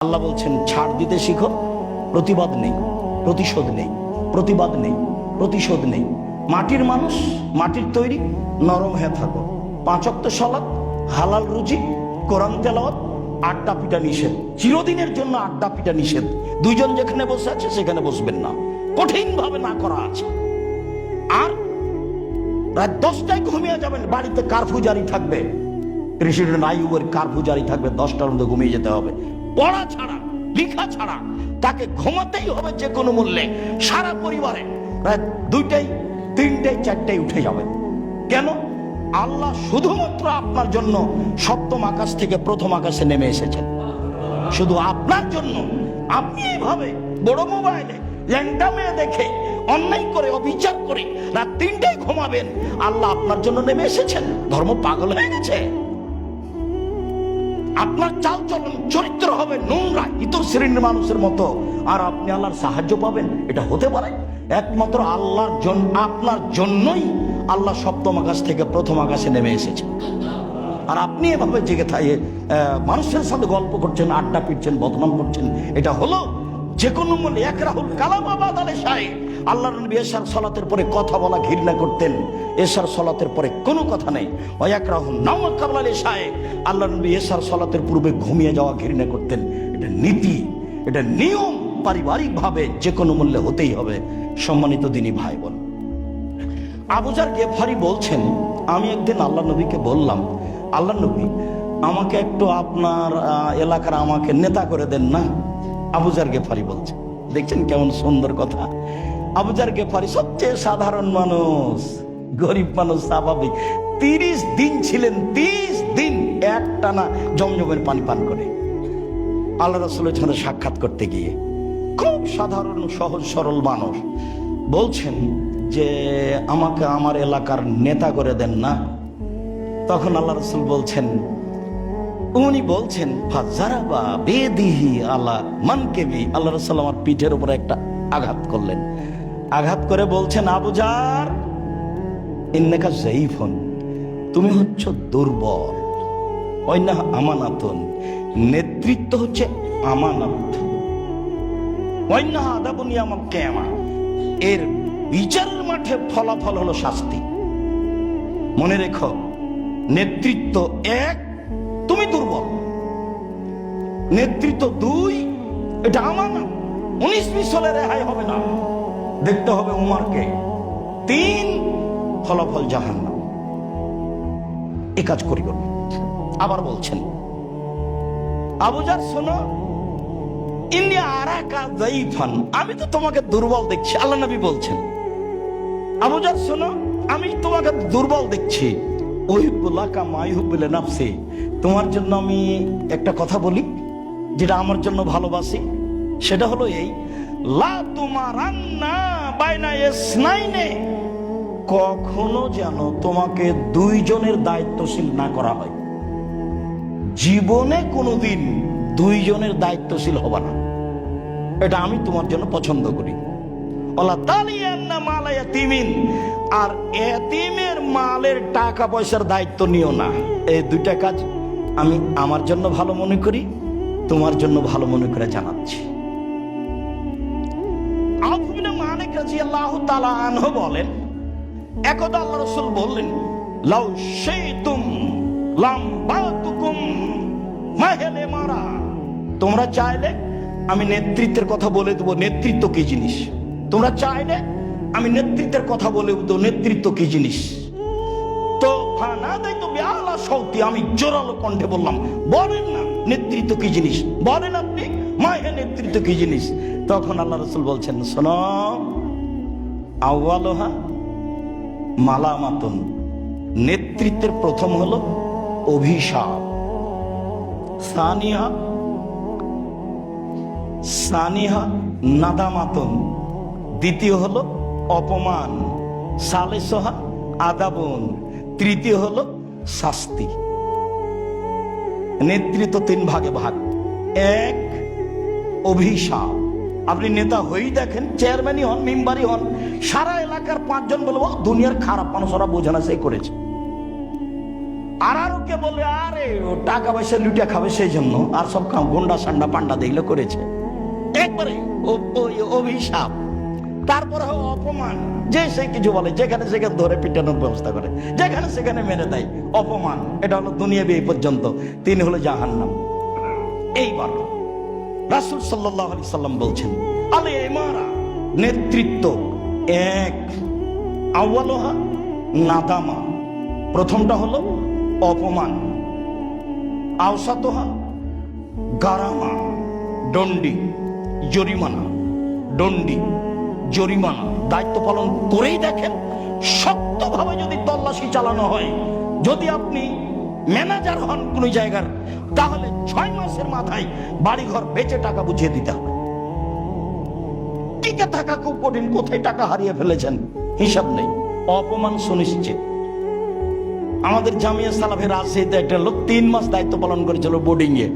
আল্লাহ বলছেন, ছাড় দিতে শিখো, প্রতিবাদ নেই, প্রতিশোধ নেই, প্রতিবাদ নেই, প্রতিশোধ নেই। মাটির মানুষ, মাটির তৈরি, নরম হয়ে থাকো। পাঁচক্ত সলাৎ হালাল রুজি, কোরআন তেলাওয়াত আড্ডা পিটা নিষেধ। চিরদিনের জন্য আড্ডা পিটা নিষেধ। দুইজন যেখানে বসে আছে, সেখানে বসবেন না। কঠিন ভাবে না করা আছে। আর রাত দশটায় ঘুমিয়ে যাবেন, বাড়িতে কারফু জারি থাকবে। প্রেসিডেন্ট আইয়ুবের কারফু জারি থাকবে, দশটার মধ্যে ঘুমিয়ে যেতে হবে। পড়া ছাড়া, লিখা ছাড়া, তাকে ঘুমাতেই হবে যে কোনো মূল্যে। সারা পরিবারে রাত দুইটাই, তিনটাই চারটায় উঠে যাবে। কেন? আল্লাহ শুধুমাত্র আপনার জন্য সপ্তম আকাশ থেকে প্রথম আকাশে নেমে এসেছেন। শুধু আপনার জন্য। আপনি এইভাবে বড় মোবাইলে ল্যাংটা মেয়ে দেখে, অন্যায় করে, অবিচার করে রাত তিনটায় ঘুমাবেন। আল্লাহ আপনার জন্য নেমে এসেছেন। ধর্ম পাগল হয়ে গেছে। আপনার চাল চলন চরিত্র হবে নোংরা, ইতর শ্রেণির মানুষের মতো। আর আপনি আল্লাহর সাহায্য পাবেন, এটা হতে পারে। একমাত্র আল্লাহর জন্য আপনার জন্যই আল্লাহ সপ্তম আকাশ থেকে প্রথম আকাশে নেমে এসেছে। আর আপনি এভাবে জেগে থাকে মানুষের সাথে গল্প করছেন, আড্ডা পিটছেন, বদনাম করছেন, এটা হলো যে কোনো মনে এক রাহুল কালামাবাদ আলে সাহেব। আল্লাহ নবী এশার সলাতের পরে কথা বলা, ঘৃণা করতেন। এশার সলাতের পরে কোনো কথা নেই। রাহুল নামা কাবলালে সাহেব আল্লাহ নবী এশার সলাতের পূর্বে ঘুমিয়ে যাওয়া, ঘৃণা করতেন। এটা নীতি, এটা নিয়ম পারিবারিকভাবে যে কোনো মূল্যে হতেই হবে। সম্মানিত দিনী ভাই বোন আবুজার গেফারি বলছেন, আমি একদিন আল্লাহ নবীকে বললাম আল্লাহ নবী, আমাকে একটু আপনার এলাকার আমাকে নেতা করে দেন না? আবুজার গেফারি বলছে, দেখছেন কেমন সুন্দর কথা। আবুজার গেফারি, সবচেয়ে সাধারণ মানুষ, গরিব মানুষ, স্বাভাবিক। তিরিশ দিন ছিলেন, তিরিশ দিন একটানা জমজমের পানি পান করে। আল্লাহ রসুলের সঙ্গে সাক্ষাৎ করতে গিয়ে খুব সাধারণ, সহজ, সরল মানুষ বলছেন যে, আমাকে আমার এলাকার নেতা করে দেন না। তখন আল্লাহ রসুল বলছেন, উনি বলছেন, ফাজারাবা বেদিহি আল্লাহ মানকেবি। আল্লাহ রসুল আমার পিঠের উপরে একটা আঘাত করলেন। আঘাত করে বলছেন আবুজার ইন্নেকা জয়ীফন, তুমি হচ্ছ দুর্বল। অন্যা আমানাতন, নেতৃত্ব হচ্ছে আমানত। অন্য আদাবনি আমার কেমা এর বিচারের মাঠে ফলাফল হলো শাস্তি। মনে রেখো, নেতৃত্ব এক, তুমি দুর্বল। নেতৃত্ব দুই, এটা আমানত। উনিশ বিশ হলে রেহাই হবে না। দেখতে হবে উমারকে। তিন ফলাফল জাহান্নাম। এ কাজ করিব আবার বলছেন আবুজার শোনো আমি তো তোমাকে দুর্বল দেখছি। আল্লাহ নবী বলছেন আবুজার শোনো, আমি তোমাকে দুর্বল দেখছি। ওহিবুল্লাহ তোমার জন্য আমি একটা কথা বলি, যেটা আমার জন্য ভালোবাসি। সেটা হলো এই লা বাইনা কখনো যেন তোমাকে দুইজনের দায়িত্বশীল না করা হয়। জীবনে কোনোদিন দুইজনের দায়িত্বশীল হবা না। এটা আমি তোমার জন্য পছন্দ করি। আর এতিমের মালের টাকা পয়সার দায়িত্ব নিও না। এই দুইটা কাজ আমি আমার জন্য ভালো মনে করি, তোমার জন্য ভালো মনে করে জানাচ্ছি। রাদিয়াল্লাহু তাআলা বলেন, একদা আল্লাহ রসুল বললেন, লাউ শাইতুম লাম্বাতুকুম মাহেলে মারা। তোমরা চাইলে আমি নেতৃত্বের কথা বলে দেবো, নেতৃত্ব কি জিনিস? তোমরা চাইলে আমি নেতৃত্বের কথা বলে দেবো, নেতৃত্ব কি জিনিস? তো দেয় তো সৌতি আমি জোরালো কণ্ঠে বললাম, বলেন না নেতৃত্ব কি জিনিস? বলেন আপনি নেতৃত্ব কি জিনিস? তখন আল্লাহ রসুল বলছেন, শোনো আউ্বালোহা মালামাতন। নেতৃত্বের প্রথম হলো অভিশাপ। সানিহা সানিহা নাদামাতন। দ্বিতীয় হলো অপমান। সালেসহা আদাবন। তৃতীয় হলো শাস্তি। নেতৃত্ব তিন ভাগে ভাগ। এক, অভিশাপ। আপনি নেতা হয়েই দেখেন চেয়ারম্যানই হন মেম্বারই হন, সারা এলাকার পাঁচজন বলব দুনিয়ার খারাপ মানুষ, ওরা বোঝানো সেই করেছে। আর আরও অনেকে বলে, আরে, ও, টাকা পয়সা লুটিয়া খাবে সেই জন্য, আর সব গুন্ডা সান্ডা পান্ডা দেখলে করেছে। একবারে অভিশাপ। তারপরে অপমান। যে সে কিছু বলে, যেখানে সেখানে ধরে পিটানোর ব্যবস্থা করে, যেখানে সেখানে মেরে দেয়, অপমান। এটা হলো দুনিয়া এই পর্যন্ত। তিনি হলো জাহান্নাম। এইবার রাসুল সাল্লাহ আলি সাল্লাম বলছেন, আলে এমারা নেতৃত্ব এক। আউ্বালোহা নাদামা। প্রথমটা হলো অপমান। আওসাতোহা, গারামা। দণ্ডি, জরিমানা। দণ্ডি, জরিমানা। দায়িত্ব পালন করেই দেখেন, শক্তভাবে যদি তল্লাশি চালানো হয়, যদি আপনি ম্যানেজার হন কোনো জায়গার তাহলে ছয় মাসের মাথায় বাড়িঘর বেচে টাকা বুঝিয়ে দিতে হবে। টিকে থাকা খুব কঠিন, কোথায় টাকা হারিয়ে ফেলেছেন? হিসাব নেই। অপমান সুনিশ্চিত। আমাদের জামিয়া সালাফের রাজশাহীতে একটা লোক তিন মাস দায়িত্ব পালন করেছিল বোর্ডিং এ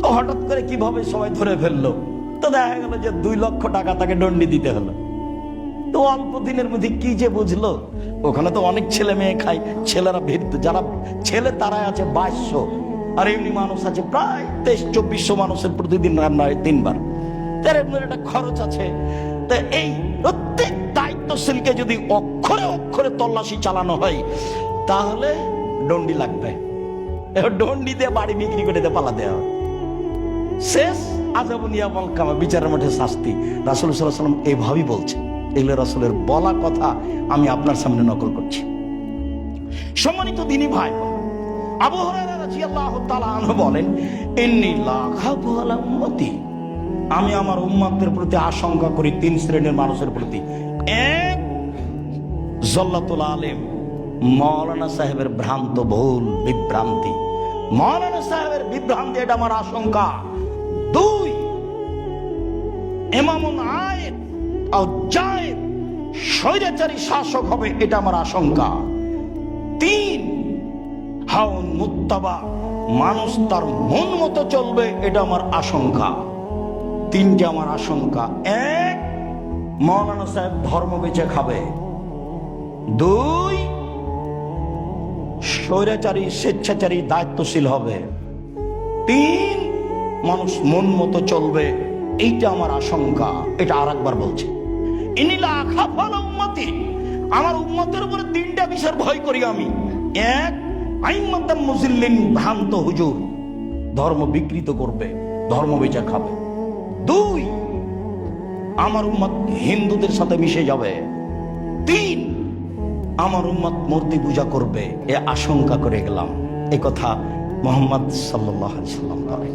তো হঠাৎ করে কীভাবে সবাই ধরে ফেলল? তো দেখা গেল যে দুই লক্ষ টাকা তাকে দণ্ডি দিতে হলো। তো অল্প দিনের মধ্যে কি যে বুঝলো? ওখানে তো অনেক ছেলে মেয়ে খায়, ছেলেরা ভিড়, যারা ছেলে তারাই আছে বাইশশো। আর এমনি মানুষ আছে প্রায় তেইশ, চব্বিশশো মানুষের প্রতিদিন রান্না হয় তিনবার। তার এমনি একটা খরচ আছে। তা এই প্রত্যেক দায়িত্বশীলকে যদি অক্ষরে অক্ষরে তল্লাশি চালানো হয়, তাহলে দণ্ডি লাগবে। দণ্ডি দিয়ে বাড়ি বিক্রি করে দিয়ে পালা দেওয়া। শেষ আজাবনিয়া মলকামা বিচারের মাঠে শাস্তি। রাসুল সাল্লাম এইভাবেই বলছে। এগুলো রাসুলের বলা কথা আমি আপনার সামনে নকল করছি। সম্মানিত দিনী ভাই, আবু আমি আমার উম্মতের প্রতি আশঙ্কা করি, তিন শ্রেণির মানুষের প্রতি। এক, জল্লাতুল আলেম, মৌলানা সাহেবের ভ্রান্ত ভুল, বিভ্রান্তি। মৌলানা সাহেবের বিভ্রান্তি, এটা আমার আশঙ্কা। দুই এমামুন আর স্বৈরাচারী শাসক হবে, এটা আমার আশঙ্কা। তিন হাউন মুত্তাবা, মানুষ তার মন মতো চলবে, এটা আমার আশঙ্কা। তিনটে আমার আশঙ্কা। এক, মৌলানা সাহেব ধর্ম বেঁচে খাবে। দুই, স্বৈরাচারী, স্বেচ্ছাচারী, দায়িত্বশীল হবে। তিন, মানুষ মন মতো চলবে, এইটা আমার আশঙ্কা। এটা আর একবার বলছে আমার উম্মতের উপরে তিনটা বিষয়ের ভয় করি আমি। এক আইমাতাম মুসলিম ভ্রান্ত হুজুর, ধর্ম বিকৃত করবে, ধর্ম বেচা খাবে। দুই, আমার উম্মত হিন্দুদের সাথে মিশে যাবে। তিন, আমার উম্মত মূর্তি পূজা করবে, এ আশঙ্কা করে গেলাম। এ কথা মোহাম্মদ সাল্লাহ সাল্লাম বলেন।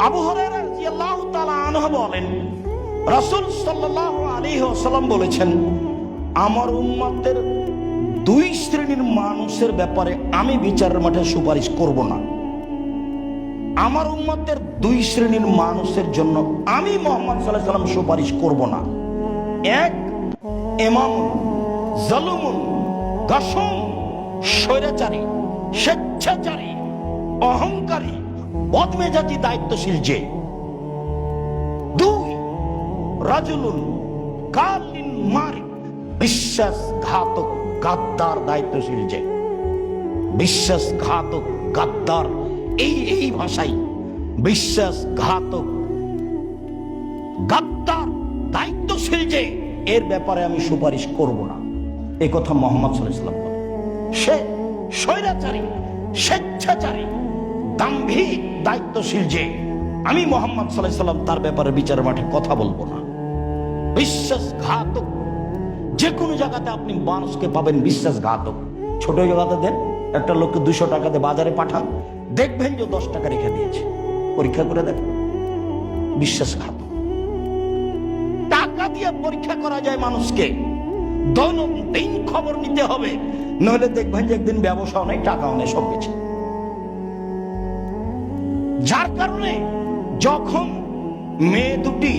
আবু হুরায়রা রাদিয়াল্লাহু তাআলা আনহু বলেন, রাসূল সাল্লাল্লাহু আলাইহি ওয়াসাল্লাম বলেছেন, আমার উম্মতের দুই শ্রেণির মানুষের ব্যাপারে আমি বিচারের মাঠে সুপারিশ করব না। আমার উম্মতের দুই শ্রেণির মানুষের জন্য আমি মোহাম্মদ সাল্লাহ সাল্লাম সুপারিশ করব না। এক এমাম জালুমুন গাসম, স্বৈরাচারী, স্বেচ্ছাচারী, অহংকারী, বদমেজাজি, দায়িত্বশীল যে। দুই, রাজুলুন, কালিন মারি বিশ্বাসঘাতক গাদ্দার দায়িত্বশীল যে, বিশ্বাসঘাতক গাদ্দার, এই এই ভাষাই, বিশ্বাসঘাতক গাদ্দার দায়িত্বশীল যে, এর ব্যাপারে আমি সুপারিশ করব না। এ কথা মোহাম্মদ সাল্লাম সে স্বৈরাচারী, স্বেচ্ছাচারী, দাম্ভিক দায়িত্বশীল যে, আমি মোহাম্মদ সাল্লাহ সাল্লাম তার ব্যাপারে বিচার মাঠে কথা বলব না। বিশ্বাসঘাতক যে কোনো জায়গাতে আপনি মানুষকে পাবেন বিশ্বাসঘাতক। ছোট জায়গাতে দেন, একটা লোককে দুশো টাকাতে বাজারে পাঠান, দেখবেন যে দশ টাকা রেখে দিয়েছে। পরীক্ষা করে দেখেন, বিশ্বাসঘাতক। টাকা দিয়ে পরীক্ষা করা যায় মানুষকে। দৈনন্দিন খবর নিতে হবে, নইলে দেখবেন যে একদিন ব্যবসাও নেই টাকাও নেই সব কিছু যার কারণে যখন মেয়ে দুটি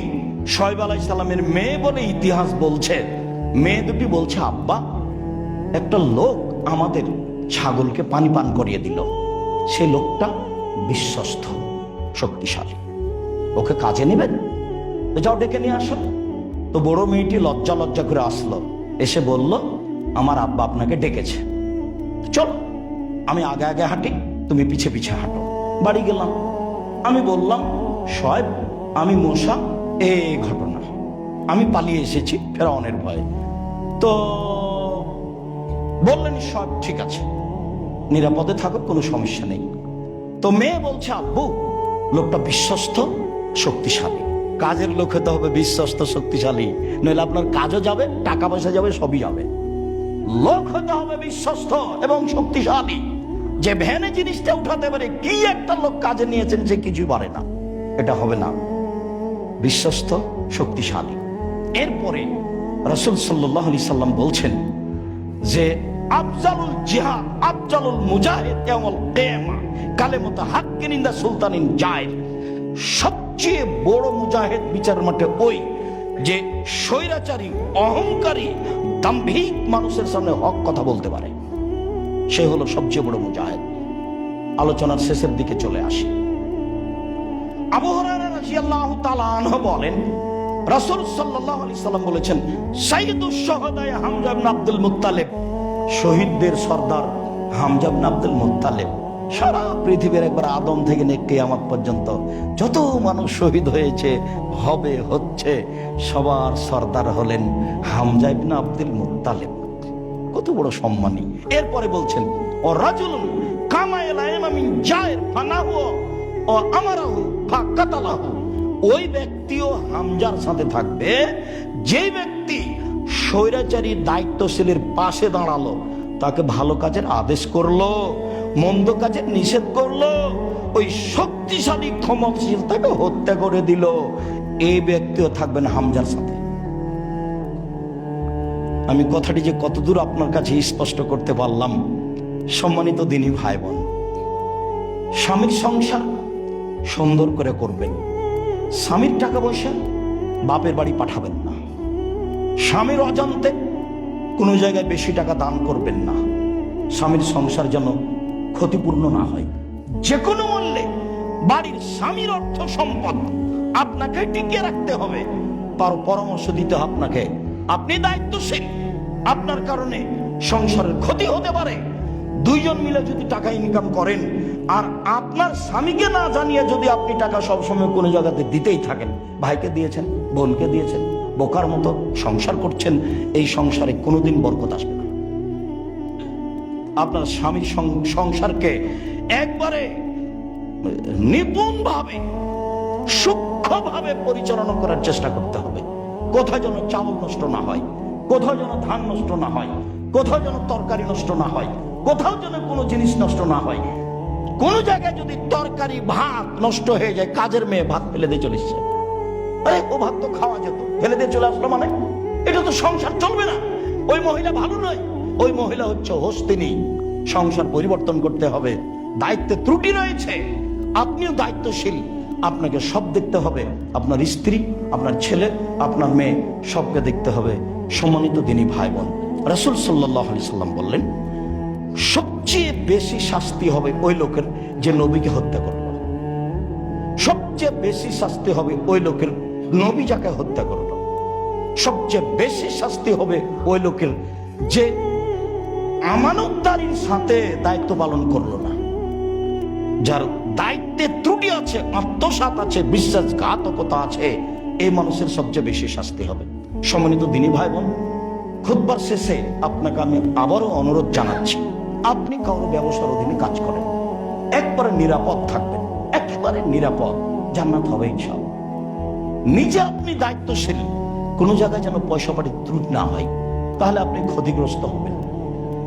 শৈব আলাইসালমেন মেয়ে বলে ইতিহাস বলছে মেয়ে দুটি বলছে, আব্বা, একটা লোক আমাদের ছাগলকে পানি পান করিয়ে দিল। সে লোকটা বিশ্বস্ত, শক্তিশালী। ওকে কাজে নেবেন? যাও ডেকে নিয়ে আসো তো বড় মেয়েটি লজ্জা লজ্জা করে আসলো। এসে বলল, আমার আব্বা আপনাকে ডেকেছে। চল, আমি আগে আগে হাঁটি, তুমি পিছে পিছে হাঁটো। বাড়ি গেলাম। আমি বললাম সয়েব আমি মশা এই ঘটনা। আমি পালিয়ে এসেছি ফেরাউনের ভয়ে। তো বললেন, সব ঠিক আছে। নিরাপদে থাকো কোনো সমস্যা নেই। তো মেয়ে বলছে, আব্বু, লোকটা বিশ্বস্ত, শক্তিশালী। কাজের লোক হতে হবে বিশ্বস্ত, শক্তিশালী। নইলে আপনার কাজও যাবে টাকা পয়সা যাবে, সবই যাবে। লোক হতে হবে বিশ্বস্ত এবং শক্তিশালী। যে ভ্যানে জিনিসটা উঠাতে পারে, কি একটা লোক কাজে নিয়েছেন যে কিছুই পারে না। এটা হবে না। বিশ্বস্ত, শক্তিশালী। এরপরে রসুল সাল্লাহ আলি সাল্লাম বলছেন যে, আফজালুল জিহাদ, আফজালুল মুজাহিদ ইন দা সুলতানিন জায়ের সবচেয়ে বড় মুজাহিদ বিচার মাঠে ওই যে স্বৈরাচারী, অহংকারী, দাম্ভিক মানুষের সামনে হক কথা বলতে পারে। সে হলো সবচেয়ে বড় মুজাহিদ। আলোচনার শেষের দিকে চলে আসি। আবু হুরায়রা রাদিয়াল্লাহু তাআলা আনহু বলেন রাসূল সাল্লাল্লাহু আলাইহি সাল্লাম বলেছেন সাইয়্যিদুশ শুহাদায়ে হামজা ইবনে আব্দুল মুত্তালিব, শহীদদের সর্দার হামজা ইবনে আব্দুল মুত্তালিব, সারা পৃথিবীর একবার আদম থেকে নে কিয়ামত পর্যন্ত যত মানুষ শহীদ হয়েছে, হবে, হচ্ছে, সবার সর্দার হলেন হামজা ইবনে আব্দুল মুত্তালিব। কত বড় সম্মানী। এরপরে বলছেন ও রাজুলুন কামা ইলা ইমামিন জায়ের ফানাহু ও আমারাহু ফাকাতালাহু। ওই ব্যক্তিও হামজার সাথে থাকবে। যে ব্যক্তি স্বৈরাচারী, দায়িত্বশীলের পাশে দাঁড়াল, তাকে ভালো কাজের আদেশ করল, মন্দ কাজের নিষেধ করল, ওই শক্তিশালী, ক্ষমতাশীল তাকে হত্যা করে দিল। এই ব্যক্তিও থাকবেন হামজার সাথে। আমি কথাটি যে কতদূর আপনার কাছে স্পষ্ট করতে পারলাম, সম্মানিত দিনী ভাই বোন স্বামীর সংসার সুন্দর করে করবেন। স্বামীর টাকা পয়সা বাপের বাড়ি পাঠাবেন না। স্বামীর অজান্তে কোনো জায়গায় বেশি টাকা দান করবেন না। স্বামীর সংসার যেন ক্ষতিপূর্ণ না হয়। যে কোনো মূল্যে বাড়ির স্বামীর অর্থ সম্পদ আপনাকে টিকিয়ে রাখতে হবে। তার পরামর্শ দিতে আপনাকে। আপনি দায়িত্বশীল। আপনার কারণে সংসারের ক্ষতি হতে পারে। দুইজন মিলে যদি টাকা ইনকাম করেন, আর আপনার স্বামীকে না জানিয়ে যদি আপনি টাকা সবসময় কোনো জায়গাতে দিতেই থাকেন, ভাইকে দিয়েছেন, বোনকে দিয়েছেন, বোকার মতো সংসার করছেন, এই সংসারে কোনোদিন বরকত আসবে না। আপনার স্বামীর সংসারকে একবারে নিপুণভাবে, সূক্ষ্মভাবে পরিচালনা করার চেষ্টা করতে হবে। কোথায় যেন চাউল নষ্ট না হয় কোথাও যেন ধান নষ্ট না হয় কোথাও যেন তরকারি নষ্ট না হয় কোথাও যেন কোনো জিনিস নষ্ট না হয়। কোন জায়গায় যদি তরকারি, ভাত নষ্ট হয়ে যায়, কাজের মেয়ে ভাত ফেলে দিয়ে চলে এসছে। আরে, ও ভাত তো খাওয়া যেত, ফেলে দিয়ে চলে আসলো মানে? এটা তো সংসার চলবে না। ওই মহিলা ভালো নয়। ওই মহিলা হচ্ছে হস্তিনী। সংসার পরিবর্তন করতে হবে। দায়িত্বে ত্রুটি রয়েছে। আপনিও দায়িত্বশীল। আপনাকে সব দেখতে হবে। আপনার স্ত্রী, আপনার ছেলে, আপনার মেয়ে সবকে দেখতে হবে। সম্মানিত দিনী ভাই বোন রাসুল সাল্লাহ সাল্লাম বললেন সবচেয়ে বেশি শাস্তি হবে ওই লোকের যে নবীকে হত্যা করল। সবচেয়ে বেশি শাস্তি হবে ওই লোকের নবী যাকে হত্যা করল। সবচেয়ে বেশি শাস্তি হবে ওই লোকের যে আমানতদারির সাথে দায়িত্ব পালন করল না। যার দায়িত্বে ত্রুটি আছে আত্মসাত আছে, বিশ্বাসঘাতকতা আছে, এই মানুষের সবচেয়ে বেশি শাস্তি হবে। সম্মানিত দিনী ভাই বোন খুদবার শেষে আপনাকে আমি আবারও অনুরোধ জানাচ্ছি। কারও ব্যবসার অধীনে কাজ করেন। একবারে নিরাপদ থাকবেন। একেবারে নিরাপদ। জান্নাত হবে ইনশাআল্লাহ। নিজে আপনি দায়িত্বশীল। কোনো জায়গায় যেন পয়সা পাটি ত্রুটি না হয়, তাহলে আপনি ক্ষতিগ্রস্ত হবেন।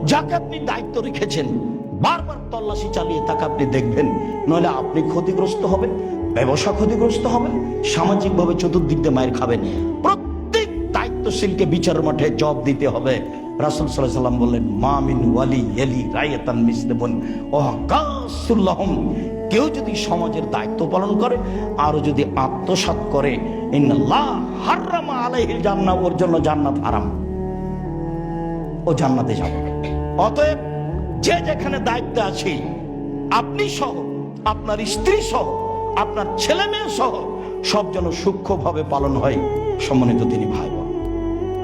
যাকে আপনি দায়িত্ব রেখেছেন, বারবার তল্লাশি চালিয়ে তাকে আপনি দেখবেন, নইলে আপনি ক্ষতিগ্রস্ত হবেন, ব্যবসা ক্ষতিগ্রস্ত হবেন, সামাজিকভাবে চতুর্দিক মায়ের খাবেন। প্রত্যেক দায়িত্বশীলকে বিচার মাঠে জব দিতে হবে। রাসুল সাল্লাহ সাল্লাম বললেন মামিন ওয়ালি এলি রায়তান মিসলেবন ও কাসুল্লাহম কেউ যদি সমাজের দায়িত্ব পালন করে, আর যদি আত্মসাৎ করে, ইন্নাল্লাহ হাররামা আলাইহিল জান্নাহ, ওর জন্য জান্নাত হারাম। ও জান্নাতে যাবে অতএব যে যেখানে দায়িত্বে আছে, আপনি সহ, আপনার স্ত্রী সহ, আপনার ছেলে মেয়ে সহ, সব যেন সূক্ষ্মভাবে পালন হয়, সম্মানিত তিনি ভাই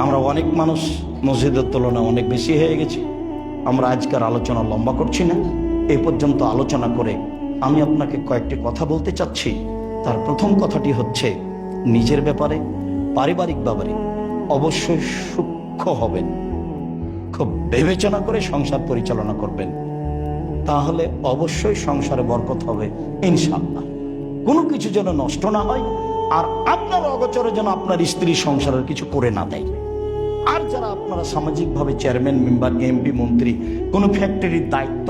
আমরা অনেক মানুষ মসজিদের তুলনায় অনেক বেশি হয়ে গেছে। আমরা আজকের আলোচনা লম্বা করছি না। এ পর্যন্ত আলোচনা করে আমি আপনাকে কয়েকটি কথা বলতে চাচ্ছি। তার প্রথম কথাটি হচ্ছে, নিজের ব্যাপারে, পারিবারিক ব্যাপারে অবশ্যই সূক্ষ্ম হবেন। খুব বিবেচনা করে সংসার পরিচালনা করবেন। তাহলে অবশ্যই সংসারে বরকত হবে, ইনশাআল্লাহ। কোনো কিছু যেন নষ্ট না হয়, আর আপনার অগচরে যেন আপনার স্ত্রী সংসারের কিছু করে না দেয়। আর যারা আপনারা সামাজিকভাবে চেয়ারম্যান মেম্বার এমপি মন্ত্রী, কোনো ফ্যাক্টরির দায়িত্ব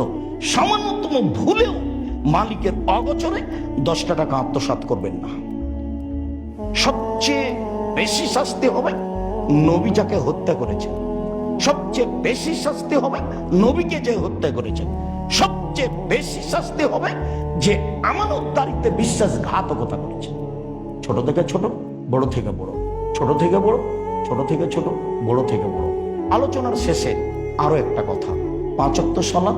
সামান্যতম ভুলেও মালিকের অগচরে দশটা টাকা আত্মসাৎ করবেন না। সবচেয়ে বেশি শাস্তি হবে নবী যাকে হত্যা করেছে সবচেয়ে বেশি শাস্তি হবে নবীকে যে হত্যা করেছেন। সবচেয়ে বেশি শাস্তি হবে যে আমানতদারিতে বিশ্বাসঘাতকতা করেছে ছোট থেকে ছোট, বড় থেকে বড়। ছোট থেকে বড় ছোট থেকে ছোট, বড় থেকে বড়। আলোচনার শেষে আরও একটা কথা। পাঁচক্ত সলাৎ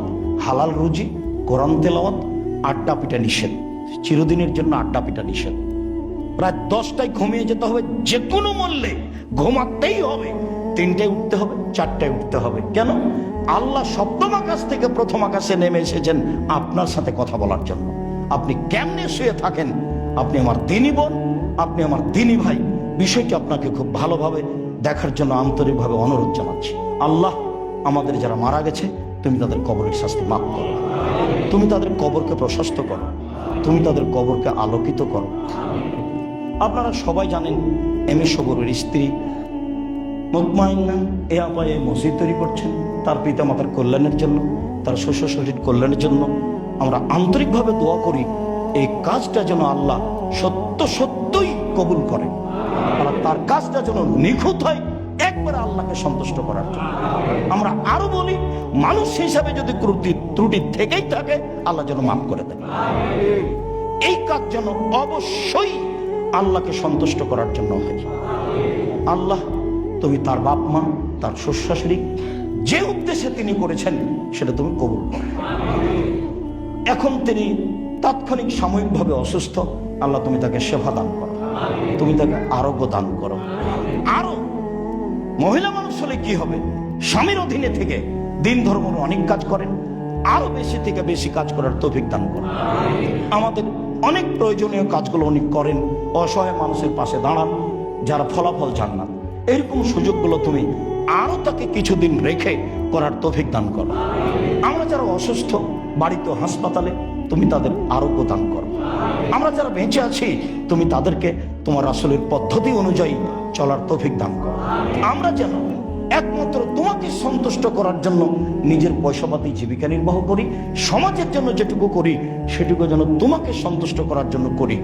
হালাল রুজি, কোরআন তেলাওয়াত, আড্ডা পিটা নিষেধ। চিরদিনের জন্য আড্ডা পিটা নিষেধ। প্রায় দশটায় ঘুমিয়ে যেতে হবে যে কোনো মূল্যে ঘুমাতেই হবে। তিনটায় উঠতে হবে, চারটায় উঠতে হবে। কেন? আল্লাহ সপ্তম আকাশ থেকে প্রথম আকাশে নেমে এসেছেন আপনার সাথে কথা বলার জন্য। আপনি কেমনে শুয়ে থাকেন? আপনি আমার দিনী বোন, আপনি আমার দিনী ভাই। বিষয়টি আপনাকে খুব ভালোভাবে দেখার জন্য আন্তরিকভাবে অনুরোধ জানাচ্ছি। আল্লাহ আমাদের যারা মারা গেছে, তুমি তাদের কবরের শাস্তি মাফ করো। তুমি তাদের কবরকে প্রশস্ত করো। তুমি তাদের কবরকে আলোকিত করো। আপনারা সবাই জানেন, এম এ সবরের স্ত্রী মুকমাইন্না এ আপায় মসজিদ তৈরি করছেন। তার পিতা মাতার কল্যাণের জন্য, তার শ্বশুর শরীর কল্যাণের জন্য। আমরা আন্তরিকভাবে দোয়া করি, এই কাজটা যেন আল্লাহ সত্য সত্যই কবুল করে। তার কাজটা যেন নিখুঁত হয়, একবারে আল্লাহকে সন্তুষ্ট করার জন্য। আমরা আরও বলি, মানুষ হিসাবে যদি ত্রুটি ত্রুটি থেকেই থাকে, আল্লাহ যেন মাফ করে দেয় এই কাজ যেন অবশ্যই আল্লাহকে সন্তুষ্ট করার জন্য হয়। আল্লাহ, তুমি তার বাপ মা, তার শ্বশুরাশুড়ি যে উদ্দেশ্যে তিনি করেছেন, সেটা তুমি কবুল এখন তিনি তাৎক্ষণিক সাময়িকভাবে অসুস্থ, আল্লাহ তুমি তাকে সেবা দান করো। তুমি তাকে আরোগ্য দান করো। আরও? মহিলা মানুষ হলে কি হবে? স্বামীর অধীনে থেকে দিন ধর্মের অনেক কাজ করেন, আরও বেশি থেকে বেশি কাজ করার তৌফিক দান করুন। আমাদের অনেক প্রয়োজনীয় কাজগুলো উনি করেন, অসহায় মানুষের পাশে দাঁড়ান, যার ফলাফল চান না এরকম সুযোগগুলো তুমি আরও তাকে কিছুদিন রেখে করার তৌফিক দান করো। আমরা যারা অসুস্থ, বাড়িতে হাসপাতালে, তুমি তাদের আরোগ্য দান করো। আমরা যারা বেঁচে আছি, তুমি তাদেরকে তোমার আসলের পদ্ধতি অনুযায়ী চলার তফিক দাম করো। আমরা যেন একমাত্র তোমাকে সন্তুষ্ট করার জন্য নিজের পয়সাপাতি জীবিকা নির্বাহ করি, সমাজের জন্য যেটুকু করি, সেটুকু যেন তোমাকে সন্তুষ্ট করার জন্য করি।